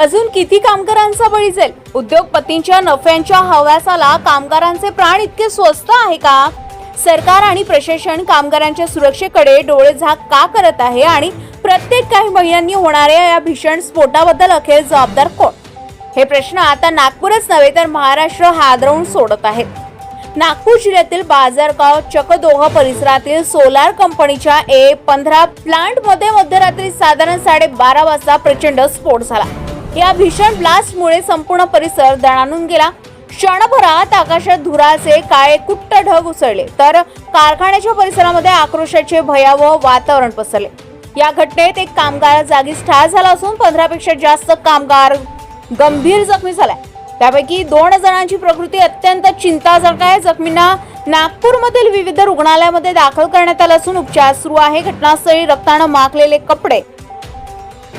अजून किती कामगारांचा बळी जाईल? उद्योगपतींच्या नफ्यांच्या हव्यासाला कामगारांचे प्राण इतके स्वस्त आहे का? सरकार आणि प्रशासन कामगारांच्या सुरक्षेकडे डोळे झाक का करत आहे आणि प्रत्येक काही महिन्यांनी होणाऱ्या या भीषण स्फोटाबद्दल अखेर जबाबदार कोण? हे प्रश्न आता नागपूरच नव्हे तर महाराष्ट्र हादरवून सोडत आहे. नागपूर जिल्ह्यातील बाजारगाव चकदोह परिसरातील सोलार कंपनीच्या ए पंधरा प्लांटमध्ये मध्यरात्री साधारण साडेबारा वाजता प्रचंड स्फोट झाला. या भीषण ब्लास्टमुळे संपूर्ण परिसर दणाणून गेला. क्षणभरात आकाशात धुराचे काळे कुट्ट ढग उसळले. तर कारखान्याच्या परिसरामध्ये आक्रोशाचे भयावह वातावरण पसरले. या घटनेत एक कामगार जागीच ठार झाला असून पंधरापेक्षा जास्त कामगार गंभीर जखमी झालाय त्यापैकी दोन जणांची प्रकृती अत्यंत चिंताजनक आहे. जखमींना नागपूरमधील विविध रुग्णालयामध्ये दाखल करण्यात आलं असून उपचार सुरू आहे. घटनास्थळी रक्तानं माखलेले कपडे.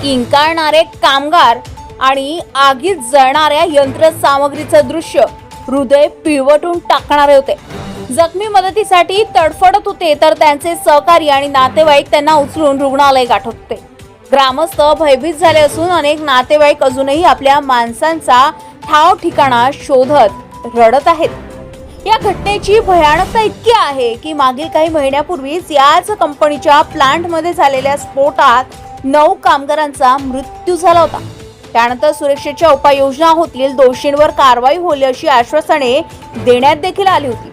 किंकाळणारे कामगार आणि आगीत जळणाऱ्या यंत्रसामग्रीचं दृश्य हृदय पिळवटून टाकणारे होते. जखमी मदतीसाठी तडफडत होते तर त्यांचे सहकारी आणि नातेवाईक त्यांना उचलून रुग्णालय गाठत होते. ग्रामस्थ भयभीत झाले असून अनेक नातेवाईक अजूनही आपल्या माणसांचा ठाव ठिकाणा शोधत रडत आहेत. या घटनेची भयानकता इतकी आहे की मागील काही महिन्यापूर्वीच याच कंपनीच्या प्लांटमध्ये झालेल्या स्फोटात नऊ कामगारांचा मृत्यू झाला होता. त्यानंतर सुरक्षेच्या उपाययोजना होतील दोषींवर कारवाई होईल अशी आश्वासने देण्यात देखील आली होती.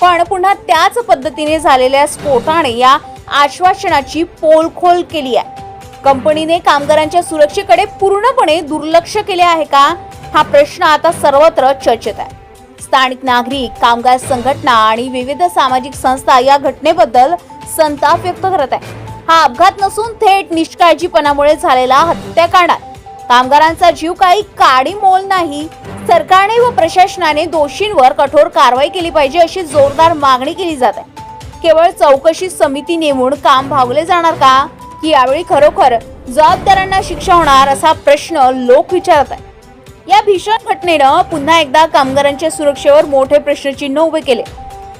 पण पुन्हा त्याच पद्धतीने झालेल्या स्फोटाने या आश्वासनाची पोलखोल केली आहे. कंपनीने कामगारांच्या सुरक्षेकडे पूर्णपणे दुर्लक्ष केले आहे का? हा प्रश्न आता सर्वत्र चर्चेत आहे. स्थानिक नागरिक कामगार संघटना आणि विविध सामाजिक संस्था या घटनेबद्दल संताप व्यक्त करत आहे हा अपघात नसून थेट निष्काळजीपणामुळे झालेला हत्याकांड आहे. कामगारांचा जीव काही काडी मोल नाही. सरकारने व प्रशासनाने दोषींवर कठोर कारवाई केली पाहिजे अशी जोरदार मागणी केली जात आहे. केवळ चौकशी समिती नेमून काम भावले जाणार का? की यावेळी खरोखर जबाबदारांना शिक्षा होणार असा प्रश्न लोक विचारत आहे या भीषण घटनेनं पुन्हा एकदा कामगारांच्या सुरक्षेवर मोठे प्रश्नचिन्ह उभे केले.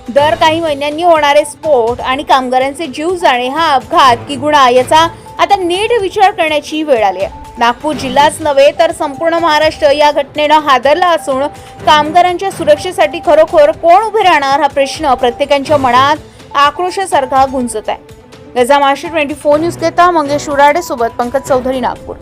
दर काही महिन्यांनी होणारे स्फोट आणि कामगारांचे जीव जाणे हा अपघात की गुन्हा याचा आता नीट विचार करण्याची वेळ आली आहे. नागपूर जिल्हाच नव्हे तर संपूर्ण महाराष्ट्र या घटनेनं हादरला असून कामगारांच्या सुरक्षेसाठी खरोखर कोण उभे राहणार हा प्रश्न प्रत्येकाच्या मनात आक्रोशासारखा गुंजत आहे. गजा महाराष्ट्र ट्वेंटी फोर न्यूज देता मंगेश उराडे सोबत पंकज चौधरी नागपूर.